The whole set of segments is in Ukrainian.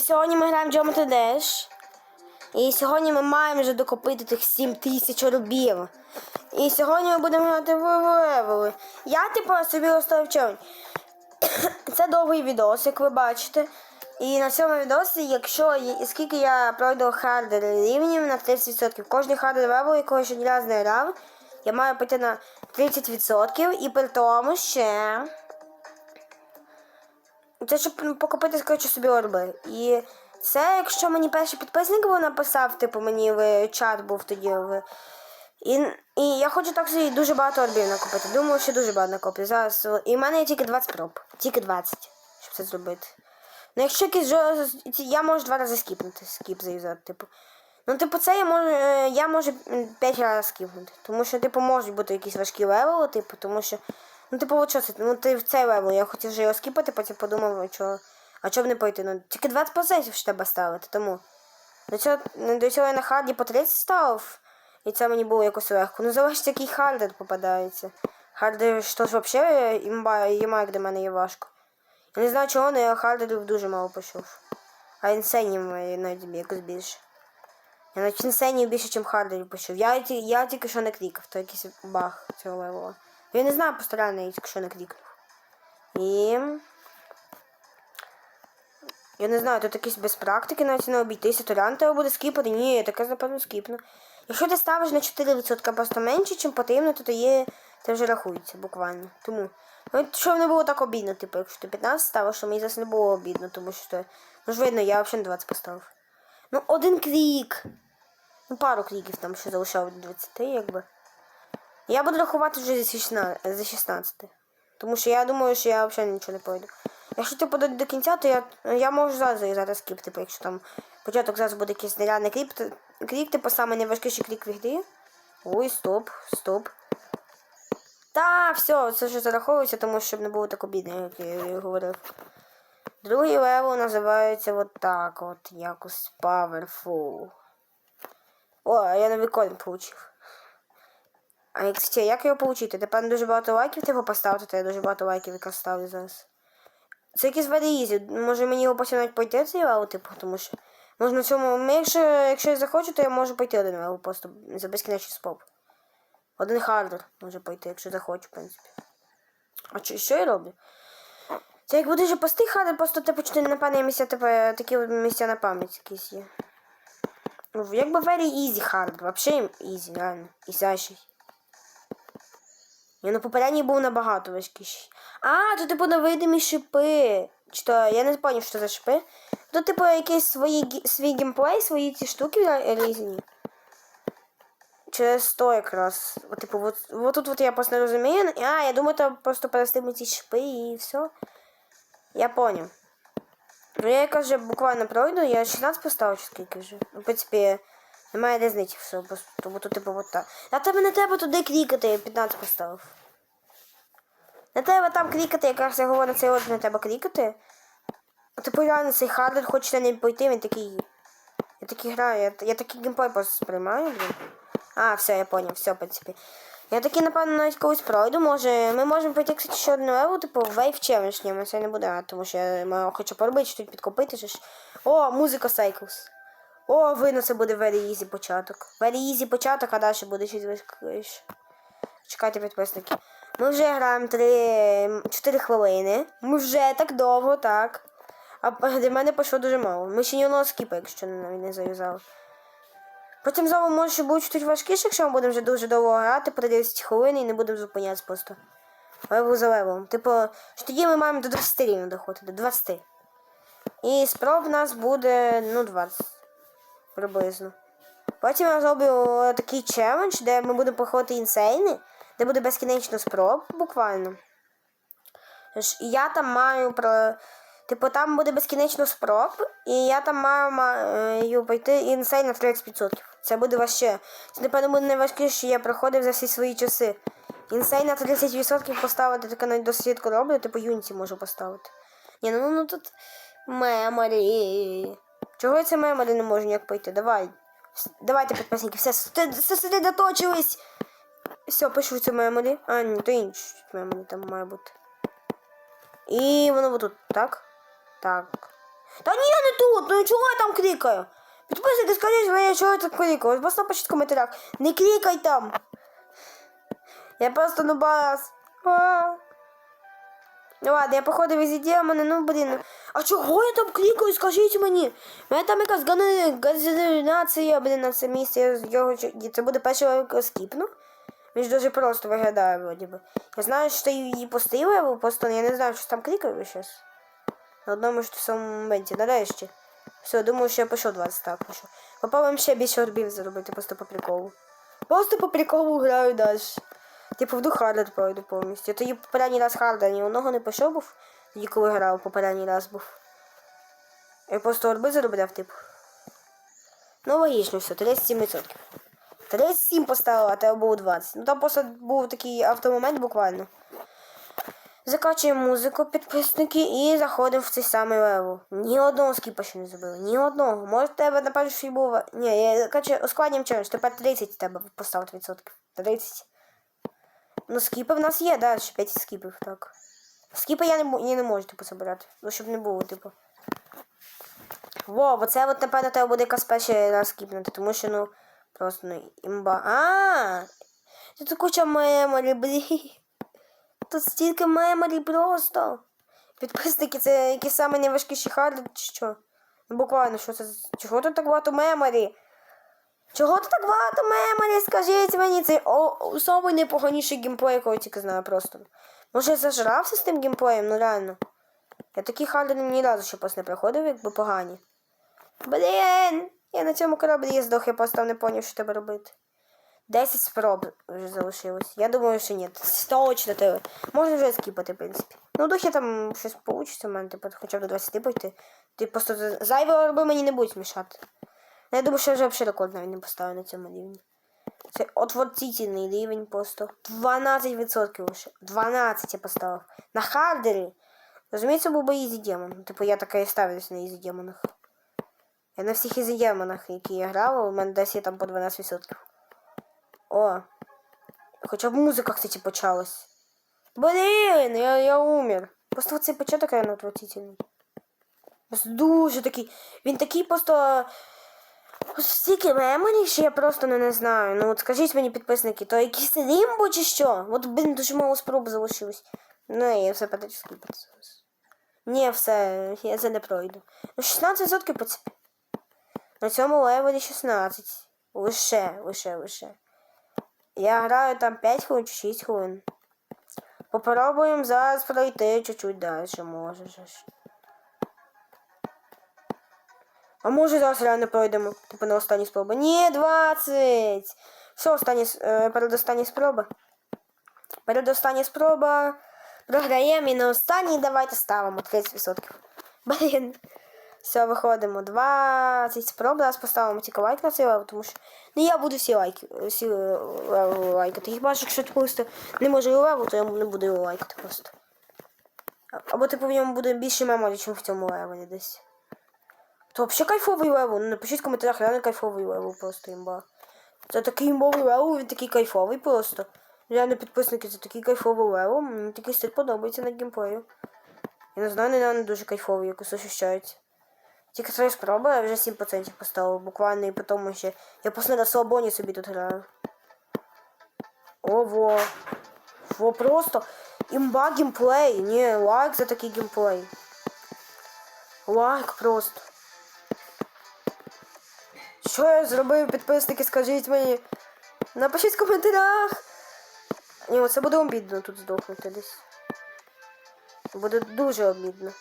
Сьогодні ми граємо Geometry Dash. І сьогодні ми маємо вже докупити тих 7 тисяч рубів. І сьогодні ми будемо грати в левели. Я типу собі оставив човен. Це довгий відос, як ви бачите. І на цьому відосі, якщо скільки я пройду хардер рівнів на 30%. Кожний хардер левел, якого ще ні разу не грав, я маю піти на 30%. І при тому ще. Це щоб покупити, скоріше собі орби. І це, якщо мені перший підписник був написав, типу мені в чат був тоді. В... І, і я хочу так собі дуже багато орбів накупити. Думаю, що дуже багато накоплю. Зараз. І в мене є тільки 20 проб. Тільки 20, щоб це зробити. Ну, якщо якийсь жо... я можу два рази скіпнути, скіп зав'язати, типу. Ну, типу, це я можу, е, я можу 5 разів скіпнути. Тому що, типу, можуть бути якісь важкі левели, типу, тому що. Ну, типу, от що це? Ну, ти в цей левел, я хотів вже його скіпати, потім подумав, що. А чого б не пойти? Ну, тільки 20% ж треба ставити, тому. До цього, ну, до цього я на харді по 30 ставив, і це мені було якось легко. Ну, залежить, який хардер попадається. Хардер, що ж взагалі імба, як до мене є важко. Я не знаю чого, але я хардерів дуже мало пішов. А інсенів навіть якось більше. Я навіть інсенів більше, ніж хардерів пішов. Я, я тільки що не клікав, то якийсь баг цього левела. Я не знаю постарання, я тільки що не клікнув. І. Я не знаю, тут якісь без практики навіть не обійтися, то ран треба буде скіпати. Ні, я таке напевно скіпну. Якщо ти ставиш на 4% просто менше, чим потрібно, то є, це вже рахується буквально. Тому. Ну, щоб не було так обідно, типу, якщо ти 15 ставиш, то мені зараз не було обідно, тому що то, ну ж видно, я взагалі на 20 поставив. Ну, один клік. Ну, пару кліків там ще залишав до 20, якби. Я буду рахувати вже за 16. За 16. Тому що я думаю, що я взагалі нічого не пройду. Якщо типу до, до кінця, то я, я можу зараз скіп, типу, якщо там початок зараз буде якийсь нереальний кліп, то, клік, типу, саме найважкіший клік в грі. Ой, стоп, стоп. Та, все, це вже зараховується, тому що щоб не було так обідно, як я говорив. Другий левел називається от так от, якось Powerful. О, я новий код получив. А як, кстати, як його получити? Тепер дуже багато лайків типу поставити, то я дуже багато лайків якраз ставлю зараз. Це якийсь easy. Може мені його навіть пойти цей левел, типу, тому що. Можна в цьому. ну, Якщо, якщо я захочу, то я можу пойти один левел просто за безкінечний споп. Один хардер може пойти, якщо захочу, в принципі. А що, що я роблю? Це як буде вже простий хардер, просто типу чотири напевне місця, типу, такі місця на пам'ять якісь є. Ну, Якби very easy hard, вообще easy, реально. Ізящий. Я на попередній був набагато важкіший. А, тут типу невидимі шипи. Чи то, я не зрозумів, що за шипи. Тут, типу, якийсь свої, свій геймплей, свої ці штуки різні. Через то якраз. От, типу, от, от тут от я просто не розумію. А, я думаю, там просто перестигнуть ці шипи і все. Я поняв. Ну я якраз вже буквально пройду, я 16 поставив чи скільки вже. Ну, в принципі, немає різниці все, тому тут типу от так. А тебе не треба туди клікати, я 15 поставив. Не треба там клікати, якраз я говорю, цей от не треба клікати. А типу реально цей хардер хочете не пойти, він такий. Я такий граю, я, я такий геймплей просто сприймаю, блін. А, все, я поняв, все, в принципі. Я такий, напевно, навіть колись пройду, може. Ми можемо пройти, кстати, ще одну леву, типу, Wave Challenge, ні, ми це не буде, тому що я маю- хочу поробити, що тут підкопити. Що ж. О, музика Cycles. О, видно, це буде very easy початок. Very easy початок, а далі буде щось важкіше. Чекайте, підписники. Ми вже граємо 3, 4 хвилини. Ми вже так довго, так. А для мене пішло дуже мало. Ми ще ні одного скіпа, якщо навіть не зав'язали. Потім знову може бути чуть важкіше, якщо ми будемо вже дуже довго грати, по 10 хвилин і не будемо зупинятися просто. Левел за левелом. Типу, що тоді ми маємо до 20 рівень доходити, до 20. І спроб в нас буде, ну, 20. Приблизно. Потім я зроблю такий челендж, де ми будемо проходити інсейни, де буде безкінечно спроб, буквально. Я там маю про. Типу, там буде безкінечно спроб, і я там маю, маю пройти інсейн на 30%. Це буде важче. Це, напевно, буде найважкіше, що я проходив за всі свої часи. Інсейн на 30% поставити таке навіть досить рідко роблю, типу Юніті можу поставити. Ні, ну, ну тут меморі. Чого це меморі не можу ніяк пройти? Давай. Давайте, підписники, все, все сосредоточились. Все, пишу це меморі. А, ні, то інше меморі там має бути. І воно отут, так? Так. Та ні, не тут, ну чого я там клікаю? Підписуйтесь, скажіть мені, чого я тут клікаю. Просто напишіть в коментарях. Не клікай там. Я просто нубас. А. Ну ладно, я походу везде мене, ну блін. А чого я там клікаю, скажіть мені? У мене там якась газинація, блін, на це місце. Я його Це буде перший левел, скіпну. Він ж дуже просто виглядає, вроді би. Я знаю, що її поставив, просто я не знаю, що там клікаю зараз. На одному ж самому моменті, нарешті. Все, думаю, що я пішов 20 так пішов. Попробуємо ще більше орбів зробити, просто по приколу. Просто по приколу граю далі. Типу в Хардер пройду повністю. Тоді попередній раз Хардер ні одного не пішов був, тоді коли грав, попередній раз був. Я просто орби заробляв, типу. Ну логічно все, 37%. 37 поставила, а тебе було 20. Ну там просто був такий автомомент буквально. Закачуємо музику, підписники, і заходимо в цей самий левел. Ні одного скіпа ще не зробили. Ні одного. Може тебе на першій був. Ні, я коротше, ускладнім челендж. Тепер 30 тебе поставити відсотків. 30. Ну, скіпи в нас є, да, ще 5 скіпів, так. Скіпи я не, я не можу, типу, забирати. Ну, щоб не було, типу. Во, оце от, напевно, треба буде якась перший раз скіпнути, тому що, ну, просто, ну, імба. А! Тут куча меморі, блін. Тут стільки меморі просто. Підписники, це якісь найважкіші харди, чи що? Ну, буквально, що це? Чого тут так багато меморі? Чого тут так багато меморі? Скажіть мені, це о, самий найпоганіший геймплей, якого я тільки знаю просто. Може я зажрався з тим геймплеєм, ну реально. Я такі харди ні разу ще просто не проходив, якби погані. Блін! Я на цьому кораблі здох, я просто не поняв, що треба робити. 10 спроб вже залишилось. Я думаю, що ні. Точно тебе. Можна вже скіпати, в принципі. Ну, духі там щось вийде, у мене, типу, хоча б до 20 пойти. Ти просто за- зайві орби мені не будуть мішати. Ну, Я думаю, що я вже взагалі рекорд навіть не поставив на цьому рівні. Це отвратительний рівень просто. 12% лише. 12 я поставив. На хардері. Розумієте, був би ізі демон. Типу я таке і ставлюсь на ізі демонах. Я на всіх ізі демонах, які я грав, у мене десь є там по 12%. О. Хоча б музика, кстати, почалась. Блін, я, я умер. Просто цей початок реально отвратительний. Просто дуже такий. Він такий просто. Ось Стільки меморі, що я просто не, не знаю. Ну от скажіть мені, підписники, то якийсь лімбо чи що? От, блін, дуже мало спроб залишилось. Ну, я все подачу скіпати. Ні, все, я це не пройду. Ну, 16% по принципі. На цьому левелі 16. Лише, лише, лише. Я граю там 5 хвилин чи 6 хвилин. Попробуємо зараз пройти чуть-чуть далі, може же ж. А може зараз реально пройдемо, типу на останній спробі. Ні, 20! Все, останні, е, передостання спроба. Передостання спроба. Програємо і на останній давайте ставимо 30%. Блін. Все, виходимо. 20 спроб. Зараз поставимо тільки лайк на цей левел, тому що. Ну я буду всі лайки, всі е, лайкати. Хіба що якщо просто не може левел, то я не буду його лайкати просто. Або типу в ньому буде більше меморі, ніж в цьому левелі десь. То взагалі кайфовий левел. Ну, напишіть в коментарях, реально кайфовий левел просто імба. Це такий імбовий левел, він такий кайфовий просто. Реально підписники, це такий кайфовий левел. Мені такий стиль подобається на геймплею. Я не знаю, не дуже кайфовий, якось ощущається. Тільки своя спроба, я вже 7% поставив буквально і потім ще. Я просто на слабоні собі тут граю. Ого. Во просто. Імба геймплей. Ні, лайк за такий геймплей. Лайк просто. Що я зробив, підписники, скажіть мені. Напишіть в коментарях. Ні, це буде обідно тут здохнути десь. Буде дуже обідно.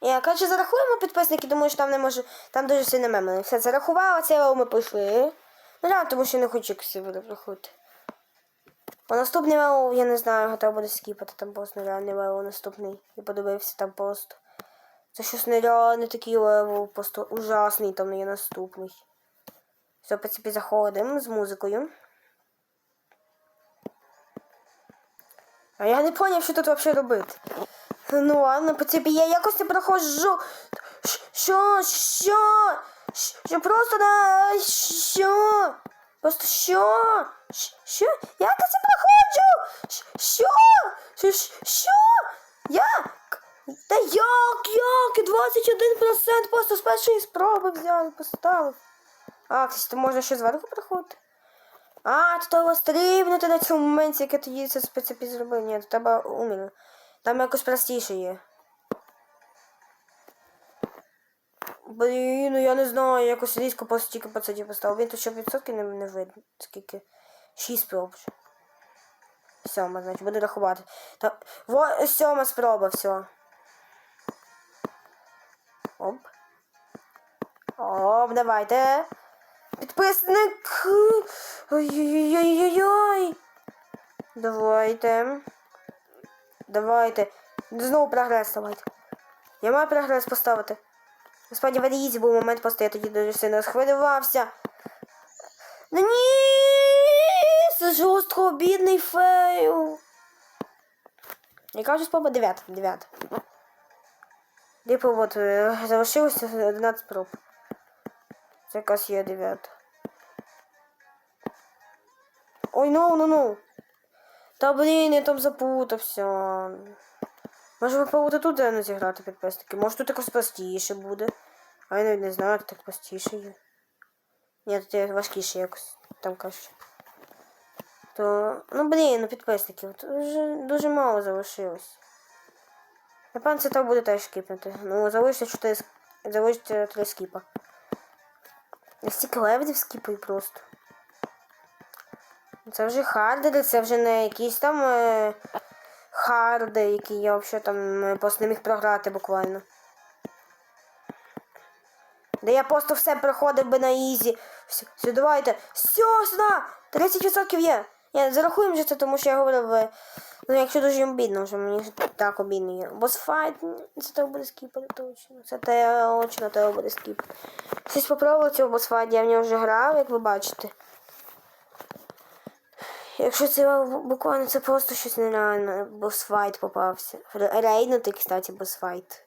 Я, коротше, зарахуємо підписники, думаю, що там не можу. Там дуже сильно меми. Все, зарахувала, це ми пішли. Ну да, тому що не хочу якось буде проходити. А наступний лево, я не знаю, готова буде скіпати, там просто нереальний лево наступний. Я подивився там просто. Це щось нереальний такий левел, просто ужасний там є наступний. Все, в принципі, заходимо з музикою. А я не поняв, що тут взагалі робити. Ну ладно, по принципі, я якось не проходжу. Що? Що? Що просто на що? Просто що? Що? Я це проходжу? Що? Що? Що? Та як, як? 21% просто з першої спроби взяв, поставив. А, кстати, можна ще зверху приходити. А, то треба стрибнути на цьому моменті, як я тоді це спецепі зробив. Ні, то треба уміло. Там якось простіше є. Блін, ну я не знаю, якось різко просто тільки по це поставив. Він то ще відсотки не, не видно. Скільки? 6 спроб. Сьома, значить, буду рахувати. Та, во, сьома спроба, все. Оп. Оп, давайте. Підписник. Ой-ой-ой-ой-ой. Давайте. Давайте. Знову прогрес давайте. Я маю прогрес поставити. Господи, в їзі був момент просто я тоді дуже сильно схвилювався. Да ні! Це жорстко обідний фейл. Я кажу, спаба 9. 9. Ліпо от е, залишилося 11 проб. Це якась є 9. Ой, ну, ну, ну. Та блін, я там запутався. Може випробувати тут де зіграти підписники. Може тут якось простіше буде. А я навіть не знаю, як так простіше є. Ні, тут важкіше якось там кажуть. То... Ну блін, ну підписників. Дуже, дуже мало залишилось. Напевно, це треба буде теж скіпнути. Ну, залишиться 4 ск- залишиться 3 скіпа. Я стільки левелів скіпаю просто. Це вже хардери, це вже не якісь там е, харди, які я взагалі там е, просто не міг програти буквально. Да я просто все проходив би на ізі. Все, все давайте. Все, сюди! 30% є. Я зарахуємо вже це, тому що я говорив. Е, Ну, якщо дуже обідно, вже мені так обідно є. Босфайт, це треба буде скіпати точно. Це точно треба буде скіпати. Щось попробував цього босфайт, я в нього вже грав, як ви бачите. Якщо це буквально це просто щось нереальне, босфайт попався. Рейнутий, кстати, босфайт.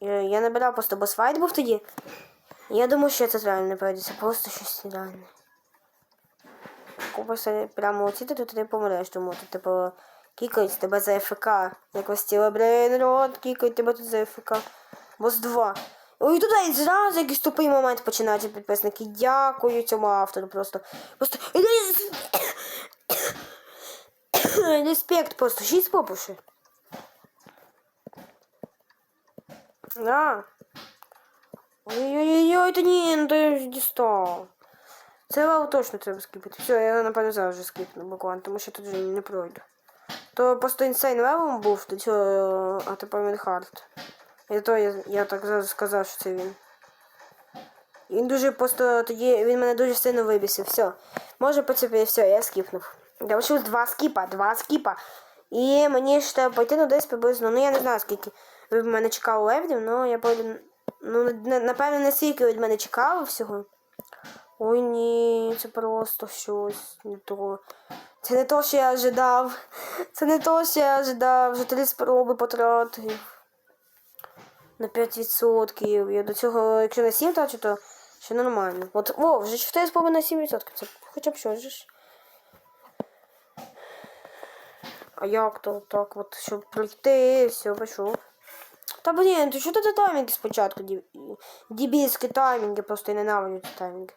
Я, я набирав просто босфайт був тоді. Я думаю, що це реально не пройде, це просто щось нереальне. Купишся прямо оціти, то ти помреш, тому то типу кікають тебе за ФК. Якось тіло брейн рот, кікають тебе тут за ФК. Бос 2. Ой, туди зразу якийсь тупий момент починають підписники. Дякую цьому автору просто. Просто. Респект просто. Шість попуши. Да. Ой-ой-ой, та ні, ну то я ж дістав. Це лаву точно треба скипати. Все, я напевно зараз скипну буквально, тому що тут вже не пройду. То просто інсейн левом був, до цього, а тепер він. І то я, я так зразу сказав, що це він. Він дуже просто тоді він мене дуже сильно вибісив. Все. Може по цепі, все, я скіпнув. Залишилось два скіпа, два скіпа. І мені ж пойти ну десь приблизно. Ну я не знаю скільки ви в мене чекали левдів, але я пойду. Ну, на- напевно, не скільки від мене чекали всього. Ой ні, це просто щось не то. Це не то, що я ожидав. Це не то, що я ожидав. Вже три спроби потратив. На 5%. Я до цього, якщо на 7 трачу, то ще нормально. От, о, вже 4 спроби на 7%. Це хоча б щось ж. А як то так, от, щоб пройти, все, пішов. Та блін, ти що ти таймінги спочатку? ді- Дебільські таймінги, просто я ненавиджу ці таймінги.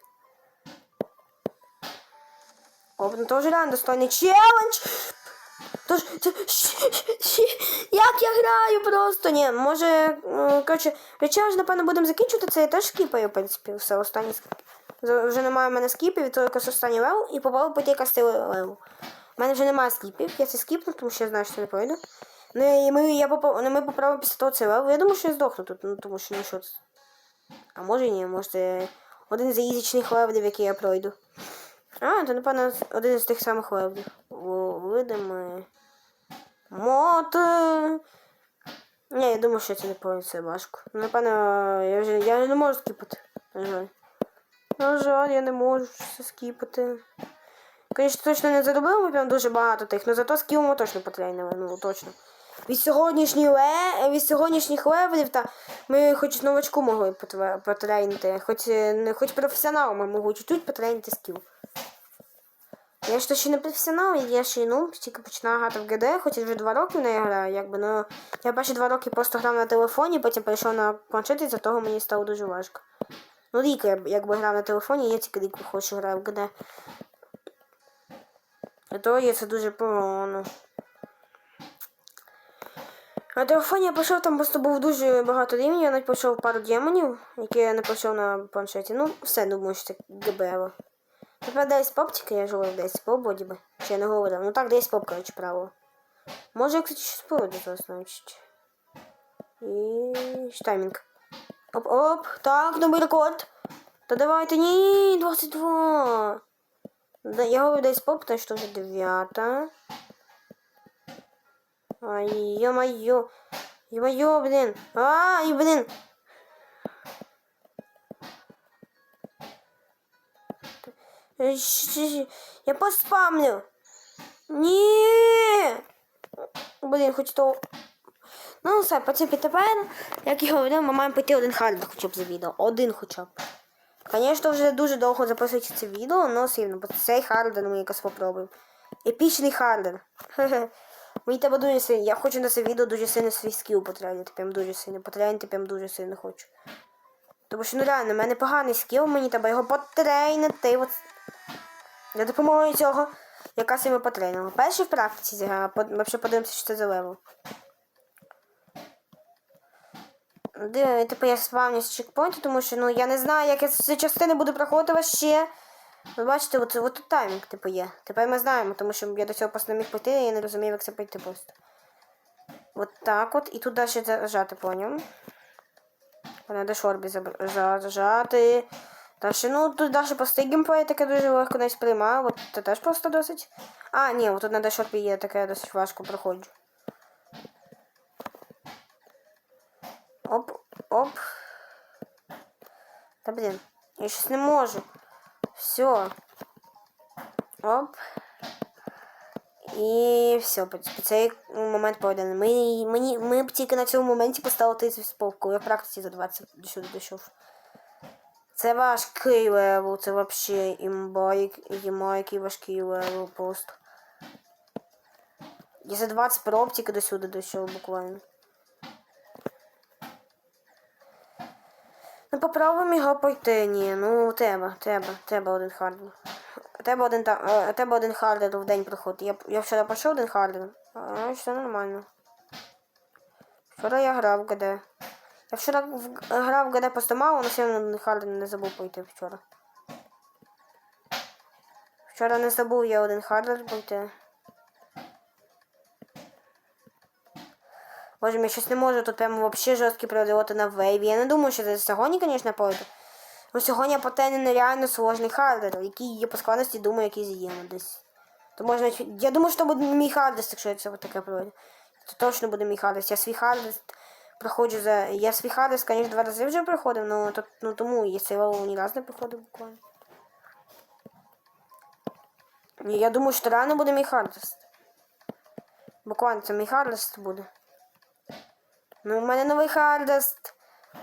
О, ну теж реально достойний челендж. Тож, це, як я граю просто, ні, може, ну, коротше, речаж, напевно, будемо закінчувати це, я теж скіпаю, в принципі, все, останні ск- За- Вже немає в мене скіпів, і то якось останній левел, і попав пойти якась ти левел. У мене вже немає скіпів, я це скіпну, тому що я знаю, що не пройду. Ну і ми, я попав, ну, ми поправили після того цей левел. Я думаю, що я здохну тут, ну тому що ну що це. А може і ні, може це один з ізічних левелів, який я пройду. А, то напевно один з тих самих левелів. Видимо. Мот. Ні, я думаю, що це не це важко. Ну, Напевно, я вже я не можу скіпати. На жаль. На жаль, я не можу це скіпати. Звісно, точно не заробили ми прям дуже багато тих, але зато скіл ми точно потренили, ну точно. Від сьогоднішніх ле... від сьогоднішніх левелів та ми хоч новачку могли потренити, хоч, е, хоч професіоналу ми могли чуть-чуть потренити скіл. Я ж то ще не професіонал, я ще й ну, тільки починаю грати в ГД, хоч я вже два роки не граю, якби, ну, я перші два роки просто грав на телефоні, потім перейшов на планшет, і за того мені стало дуже важко. Ну, рік я якби грав на телефоні, я тільки рік хочу граю в ГД. І то є це дуже погано. На телефоні я пройшов, там просто був дуже багато рівнів, я навіть пройшов пару демонів, які я не пройшов на планшеті. Ну, все, думаю, що це ГБ. Тепер десь поп тільки я живу десь поп, вроді би. Чи я не говорив. Ну так, десь поп, коротше, право. Може, я, кстати, щось поводу зараз значить. І таймінг. Оп-оп. Так, новий рекорд. Та давайте, ні, 22. Да, я говорю десь поп, тому що вже 9. Ай, ё-моё. Ё-моё, блин. Ай, блин. Е, щ- щ- Я поспамлю. Ні. Блін, хоч то. Ну, все, по принципі, тепер, як я говорив, ми маємо піти один хардер хоча б за відео. Один хоча б. Звісно, вже дуже довго записується це відео, але все рівно, бо цей хардер ми якось попробуємо. Епічний хардер. Хе-хе. Мені треба дуже сильно. Я хочу на це відео дуже сильно свій скіл потренити. Прям дуже сильно. Потренити прям дуже сильно хочу. Тому що ну реально, в мене поганий скіл, мені треба його потренити. От. За допомогою цього якраз і ми потренимо. Перший в практиці зіграю, а взагалі подивимося, що це за левел. Тепер я спавнюсь з чекпоінту, тому що ну я не знаю, як я ці частини буду проходити ще. Ви бачите, от, от тут таймінг типу є. Тепер ми знаємо, тому що я до цього просто не міг пойти, я не розумів, як це пройти просто. От так от. І тут далі зажати, поняв. Треба шорбі зажати. Далі, ну тут далі простий геймплей таке дуже легко не сприймаю. От це теж просто досить. А, ні, от тут на дешорбі є таке досить важко проходжу. Оп, оп. Та блін, я щось не можу. Все. Оп. І все, цей момент пройдений. Ми, мені, ми б тільки на цьому моменті поставили 30 сповку. Я практиці за 20 до сюди дійшов. Це важкий левел, це вообще імба, імба, який важкий левел просто. Я за 20 проб тільки до сюди дійшов буквально. Ну попробуємо його пройти. Ні, ну треба, треба, треба один хардер. Треба один та е, треба один хардер в день проходити. Я, я вчора пройшов один хардер, а все нормально. Вчора я грав в ГД. Я вчора в- грав в ГД просто мало, але все один хардер не забув пройти вчора. Вчора не забув я один хардер пройти. Боже, я щось не можу тут прямо вообще жорсткі прольоти на вейві. Я не думаю, що це сьогодні, звісно, пройду. Ну сьогодні я потене нереально сложний хардер, який є по складності, думаю, є ну, десь. То можна. Я думаю, що буде мій хардест, якщо я це таке пройду. Це точно буде мій хардест. Я свій хардест проходжу за. Я свій хардест, звісно, два рази вже проходив, ну, то, ну тому я цей левел ні разу не проходив буквально. Я думаю, що реально буде мій хардест. Буквально це мій хардест буде. Ну, у мене новий хардест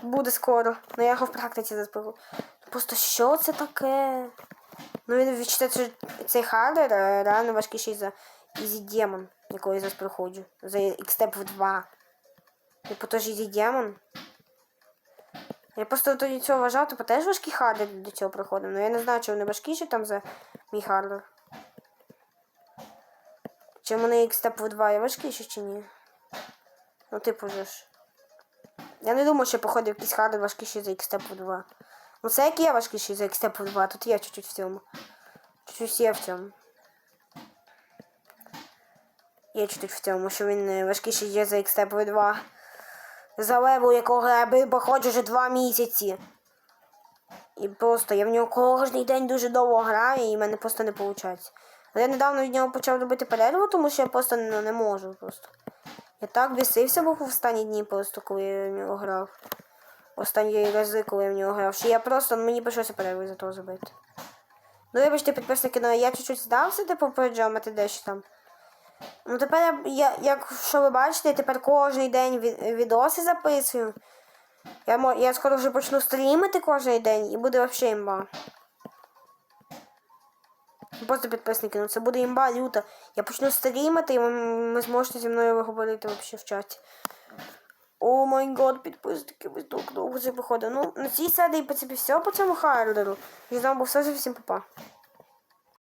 буде скоро. Ну я його в практиці заспіву. Просто що це таке? Ну він відчитає, що цей хардер е, реально важкіший за Easy Demon, якого я зараз проходжу. За X-Step 2. Типу теж Easy Demon. Я просто до цього вважав, типу теж важкий хардер до цього проходив. Ну я не знаю, чи вони важкіші там за мій хардер. Чи вони X-Step 2 є важкіші чи ні? Ну, типу же ж. Я не думаю, що походив якийсь хардер важкіший за X-Step 2. Ну це як є важкіший за X-Step 2, тут є чуть-чуть в цьому. Чуть-чуть є в цьому. Є чуть-чуть в цьому, що він е, важкіший є за X-Step 2. За леву, якого я походжу вже 2 місяці. І просто я в нього кожен день дуже довго граю, і в мене просто не виходить. Але я недавно від нього почав робити перерву, тому що я просто ну, не можу просто. Я так бісився був в останні дні просто, коли я в нього грав. Останні рази, коли я в нього грав. Що я просто мені прийшлося перерву за того зробити. Ну, вибачте, підписники, ну я чуть-чуть здався, типу, поджамати дещо там. Ну тепер я, як що ви бачите, я тепер кожен день від, відоси записую. Я, я скоро вже почну стрімити кожен день і буде взагалі імба. Просто підписники, ну це буде імба люта. Я почну стрімити, і ви, зможете зі мною говорити вообще в чаті. О май гад, підписники, ви так довго це виходить. Ну, на цій серії, по принципі, все по цьому хайлеру. І знову був все, всім па-па.